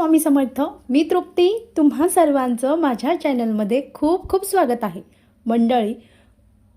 स्वामी समर्थ मी तृप्ती. तुम्हा सर्वांचं माझ्या चॅनलमध्ये खूप खूप स्वागत आहे. मंडळी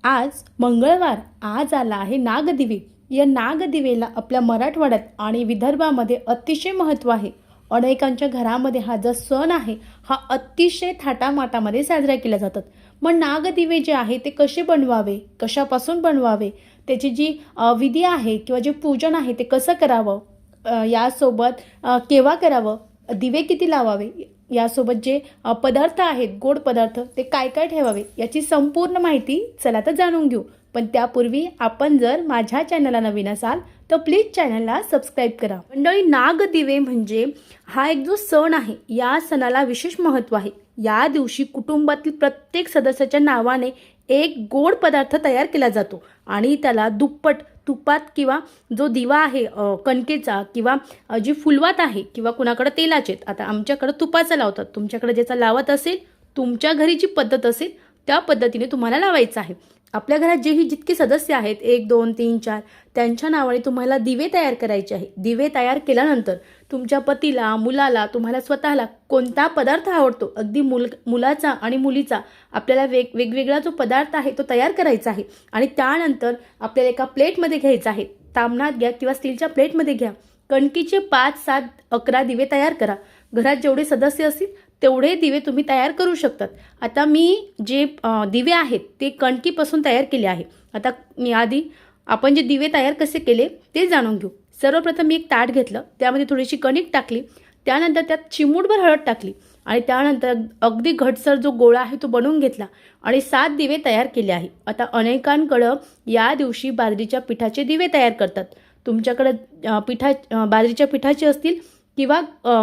आज मंगळवार आज आला आहे नागदिवे. या नागदिवेला आपल्या मराठवाड्यात आणि विदर्भामध्ये अतिशय महत्त्व आहे. अनेकांच्या घरामध्ये हा जो सण आहे हा अतिशय थाटामाटामध्ये साजरा केला जातात. मग नागदिवे जे आहे ते कसे बनवावे कशापासून बनवावे त्याची जी विधी आहे किंवा जे पूजन आहे ते कसं करावं यासोबत केव्हा करावं दिवे किती लावावे? यासोबत जे पदार्थ आहेत गोड पदार्थ ते काय काय ठेवावे? याची संपूर्ण माहिती चला तर जाणून घेऊ. पण त्यापूर्वी आपण जर माझ्या चॅनलला नवीन असाल तर प्लीज चॅनलला सबस्क्राईब करा. मंडळी नाग दिवे म्हणजे हा एक जो सण आहे या सणाला विशेष महत्त्व आहे. या दिवशी कुटुंबातील प्रत्येक सदस्याच्या नावाने एक गोड पदार्थ तयार केला जातो. आणि त्याला दुप्पट तुपात किंवा जो दिवा आहे कणकेचा किंवा जी फुलवात आहे किंवा कुणाकडं तेलाचे आता आमच्याकडं तुपाचा लावतात. तुमच्याकडे ज्याचा लावत असेल तुमच्या घरी जी पद्धत असेल त्या पद्धतीने तुम्हाला लावायचं आहे. आपल्या घरात जेही जितके सदस्य आहेत एक दोन तीन चार त्यांच्या नावाने तुम्हाला दिवे तयार करायचे आहे दिवे तयार केल्यानंतर तुमच्या पतीला मुलाला तुम्हाला स्वतःला कोणता पदार्थ आवडतो? अगदी मुल मुलाचा आणि मुलीचा आपल्याला वेग वेगवेगळा जो पदार्थ आहे तो तयार करायचा आहे आणि त्यानंतर आपल्याला एका प्लेटमध्ये घ्यायचा आहे. तामणात घ्या किंवा स्टीलच्या प्लेटमध्ये घ्या. कणकीचे पाच सात अकरा दिवे तयार करा. घरात जेवढे सदस्य असतील तेवढे दिवे तुम्ही तयार करू शकतात. आता मी जे दिवे आहेत ते कणकीपासून तयार केले आहे. आता मी आधी आपण जे दिवे तयार कसे केले ते जाणून घेऊ. सर्वप्रथम मी एक ताट घेतलं त्यामध्ये थोडीशी कणिक टाकली त्यानंतर त्यात चिमूटभर हळद टाकली आणि त्यानंतर अगदी घटसर जो गोळा आहे तो बनवून घेतला आणि सात दिवे तयार केले आहे. आता अनेकांकडं या दिवशी बाजरीच्या पिठाचे दिवे तयार करतात. तुमच्याकडं पिठा बाजरीच्या पिठाचे असतील किंवा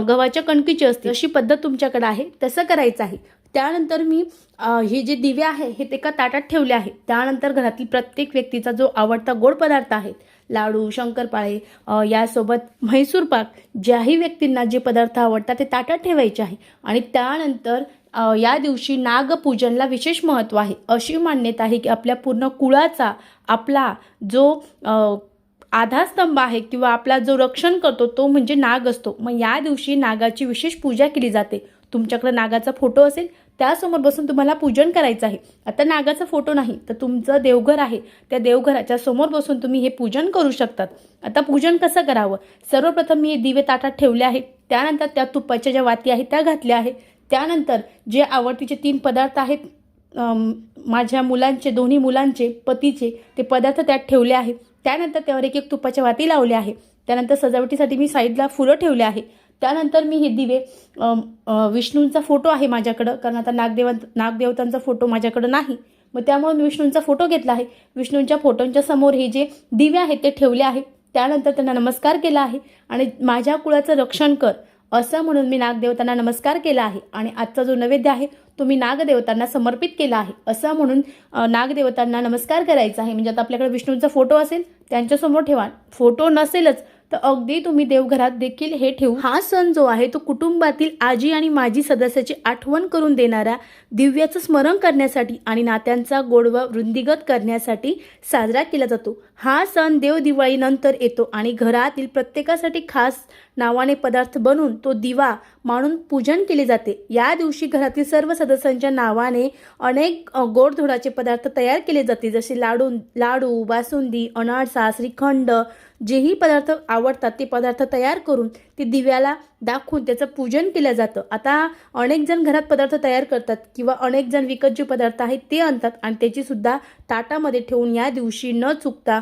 गव्हाच्या कणकीची असते अशी पद्धत तुमच्याकडे आहे तसं करायचं आहे. त्यानंतर मी हे जे दिवे आहे हे एका ताटात ठेवले आहे. त्यानंतर घरातील प्रत्येक व्यक्तीचा जो आवडता गोड पदार्थ आहे लाडू शंकरपाळे यासोबत म्हैसूर पाक ज्याही व्यक्तींना जे पदार्थ आवडतात ते ताटात ठेवायचे आहे. आणि त्यानंतर या दिवशी नागपूजनला विशेष महत्त्व आहे. अशी मान्यता आहे की आपल्या पूर्ण कुळाचा आपला जो आधारस्तंभ आहे किंवा आपला जो रक्षण करतो तो म्हणजे नाग असतो. मग या दिवशी नागाची विशेष पूजा केली जाते. तुमच्याकडे नागाचा फोटो असेल त्यासमोर बसून तुम्हाला पूजन करायचं आहे. आता नागाचा फोटो नाही तर तुमचं देवघर आहे. त्या देवघराच्या समोर बसून तुम्ही हे पूजन करू शकतात. आता पूजन कसं करावं? सर्वप्रथम मी दिवे ताटात ठेवले आहे त्यानंतर त्या तुपाच्या ज्या वाती आहेत त्या घातल्या आहे त्यानंतर जे आवडतीचे तीन पदार्थ आहेत माझ्या मुलांचे दोन्ही मुलांचे पतीचे ते पदार्थ त्यात ठेवले आहे त्यानंतर त्यावर एक एक तुपाच्या वाती लावल्या आहे त्यानंतर सजावटीसाठी मी साईडला फुलं ठेवले आहे त्यानंतर मी हे दिवे विष्णूंचा फोटो आहे माझ्याकडं कारण आता नागदेवा नागदेवतांचा फोटो माझ्याकडं नाही. मग त्यामुळे मी विष्णूंचा फोटो घेतला आहे. विष्णूंच्या फोटोंच्या समोर हे जे दिवे आहेत ते ठेवले आहे त्यानंतर त्यांना नमस्कार केला आहे. आणि माझ्या कुळाचं रक्षण कर. असं म्हणून मी नागदेवतांना नमस्कार केला आहे आणि आजचा जो नैवेद्य आहे तो मी नागदेवतांना समर्पित केला आहे. असं म्हणून नागदेवतांना नमस्कार करायचा आहे. म्हणजे आता आपल्याकडे विष्णूंचा फोटो असेल त्यांच्यासमोर ठेवा. फोटो नसेलच तर अगदी तुम्ही देवघरात देखील हे ठेवू. हा सण जो आहे तो कुटुंबातील आजी आणि माजी सदस्याची आठवण करून देणाऱ्या दिव्याचं स्मरण करण्यासाठी आणि नात्यांचा गोडवा वृंदिगत करण्यासाठी साजरा केला जातो. हा सण देव दिवाळीनंतर येतो आणि घरातील प्रत्येकासाठी खास नावाने पदार्थ बनवून तो दिवा मानून पूजन केले जाते. या दिवशी घरातील सर्व सदस्यांच्या नावाने अनेक गोडधोडाचे पदार्थ तयार केले जाते. जसे लाडू लाडू बासुंदी अनारसा श्रीखंड जेही पदार्थ आवडतात ते पदार्थ तयार करून ते दिव्याला दाखवून त्याचं पूजन केलं जातं. आता अनेक जण घरात पदार्थ तयार करतात किंवा अनेक जण विकत जे पदार्थ आहेत ते आणतात आणि त्याचीसुद्धा ताटामध्ये ठेवून या दिवशी न चुकता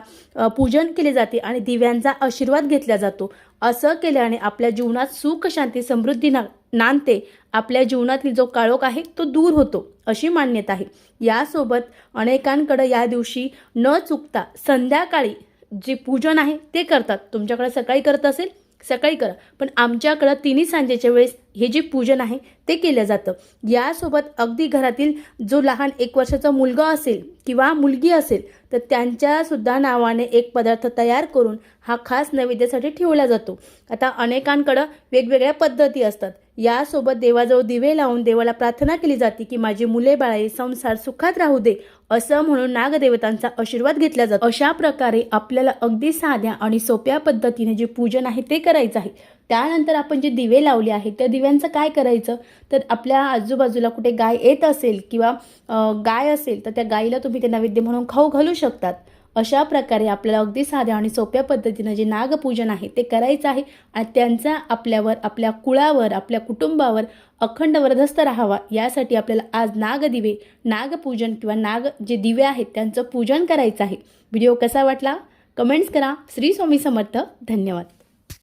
पूजन केले जाते आणि दिव्यांचा आशीर्वाद घेतला जातो. असं केल्याने आपल्या जीवनात सुख शांती समृद्धी ना नांदते. आपल्या जीवनातील जो काळोख आहे तो दूर होतो अशी मान्यता आहे. यासोबत अनेकांकडं या दिवशी न चुकता संध्याकाळी जे पूजन आहे ते करतात. तुमच्याकडे सकाळी करत असेल सकाळी करा. पण आमच्याकडं तिन्ही सांजेच्या वेळेस हे जे पूजन आहे ते केलं जातं. यासोबत अगदी घरातील जो लहान एक वर्षाचा मुलगा असेल किंवा मुलगी असेल तर त्यांच्यासुद्धा नावाने एक पदार्थ तयार करून हा खास नैवेद्यासाठी ठेवला जातो. आता अनेकांकडं वेगवेगळ्या पद्धती असतात. यासोबत देवाजवळ दिवे लावून देवाला प्रार्थना केली जाते की माझी मुले बाळे संसार सुखात राहू दे असं म्हणून नागदेवतांचा आशीर्वाद घेतला जातो. अशा प्रकारे आपल्याला अगदी साध्या आणि सोप्या पद्धतीने जे पूजन आहे ते करायचं आहे. त्यानंतर आपण जे दिवे लावले आहेत त्या दिव्यांचं काय करायचं? तर आपल्या आजूबाजूला कुठे गाय येत असेल किंवा गाय असेल तर त्या गायीला तुम्ही ते नैवेद्य म्हणून खाऊ घालू शकतात. अशा प्रकारे आपल्याला अगदी साध्या आणि सोप्या पद्धतीनं जे नागपूजन आहे ते करायचं आहे आणि त्यांचा आपल्यावर आपल्या कुळावर आपल्या कुटुंबावर अखंड वरदस्त राहावा यासाठी आपल्याला आज नागदिवे नागपूजन किंवा नाग जे दिवे आहेत त्यांचं पूजन करायचं आहे. व्हिडिओ कसा वाटला? कमेंट्स करा. श्री स्वामी समर्थ. धन्यवाद.